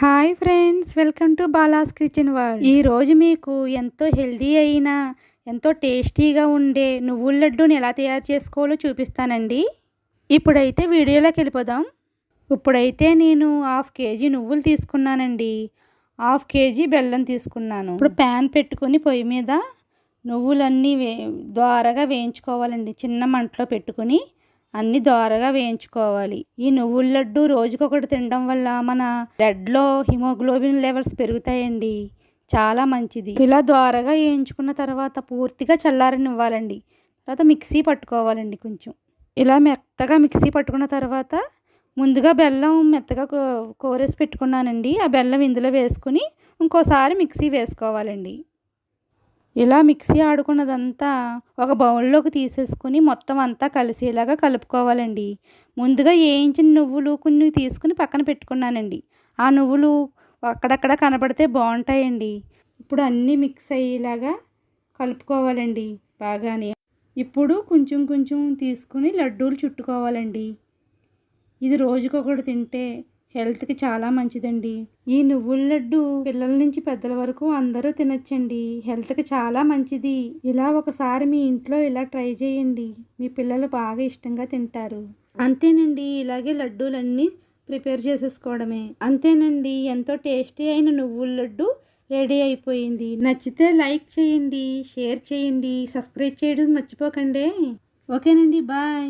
Hi friends welcome to Bala's kitchen world ఈరోజు మీకు ఎంతో హెల్దీ అయిన ఎంతో టేస్టీగా ఉండే నువ్వుల లడ్డూని ఎలా తయారు చేసుకోవాలో చూపిస్తానండి. ఇప్పుడైతే వీడియోలోకి వెళ్ళిపోదాం. ఇప్పుడైతే నేను హాఫ్ కేజీ నువ్వులు తీసుకున్నానండి. హాఫ్ కేజీ బెల్లం తీసుకున్నాను. ఇప్పుడు ప్యాన్ పెట్టుకొని పొయ్యి మీద నువ్వులన్నీ వే ద్వారగా వేయించుకోవాలండి. చిన్న మంటలో పెట్టుకుని అన్ని దోరగా వేయించుకోవాలి. ఈ నువ్వుల లడ్డు రోజుకొకటి తినడం వల్ల మన బ్లడ్లో హిమోగ్లోబిన్ లెవెల్స్ పెరుగుతాయండి. చాలా మంచిది. ఇలా దోరగా వేయించుకున్న తర్వాత పూర్తిగా చల్లారనివ్వాలండి. తర్వాత మిక్సీ పట్టుకోవాలండి కొంచెం. ఇలా మెత్తగా మిక్సీ పట్టుకున్న తర్వాత ముందుగా బెల్లం మెత్తగా కోరేసి పెట్టుకున్నానండి. ఆ బెల్లం ఇందులో వేసుకుని ఇంకోసారి మిక్సీ వేసుకోవాలండి. ఇలా మిక్సీ ఆడుకున్నదంతా ఒక బౌల్లోకి తీసేసుకుని మొత్తం అంతా కలిసేలాగా కలుపుకోవాలండి. ముందుగా వేయించిన నువ్వులు కొన్ని తీసుకుని పక్కన పెట్టుకున్నానండి. ఆ నువ్వులు అక్కడక్కడ కనబడితే బాగుంటాయండి. ఇప్పుడు అన్నీ మిక్స్ అయ్యేలాగా కలుపుకోవాలండి బాగానే. ఇప్పుడు కొంచెం కొంచెం తీసుకుని లడ్డూలు చుట్టుకోవాలండి. ఇది రోజుకొకటి తింటే హెల్త్కి చాలా మంచిదండి. ఈ నువ్వుల లడ్డు పిల్లల నుంచి పెద్దల వరకు అందరూ తినచ్చండి. హెల్త్కి చాలా మంచిది. ఇలా ఒకసారి మీ ఇంట్లో ఇలా ట్రై చేయండి. మీ పిల్లలు బాగా ఇష్టంగా తింటారు. అంతేనండి ఇలాగే లడ్డూలన్నీ ప్రిపేర్ చేసేసుకోవడమే. అంతేనండి ఎంతో టేస్టీ అయిన నువ్వుల లడ్డు రెడీ అయిపోయింది. నచ్చితే లైక్ చేయండి షేర్ చేయండి సబ్స్క్రైబ్ చేయడం మర్చిపోకండి. ఓకేనండి బాయ్.